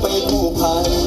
ไปกู้ภัย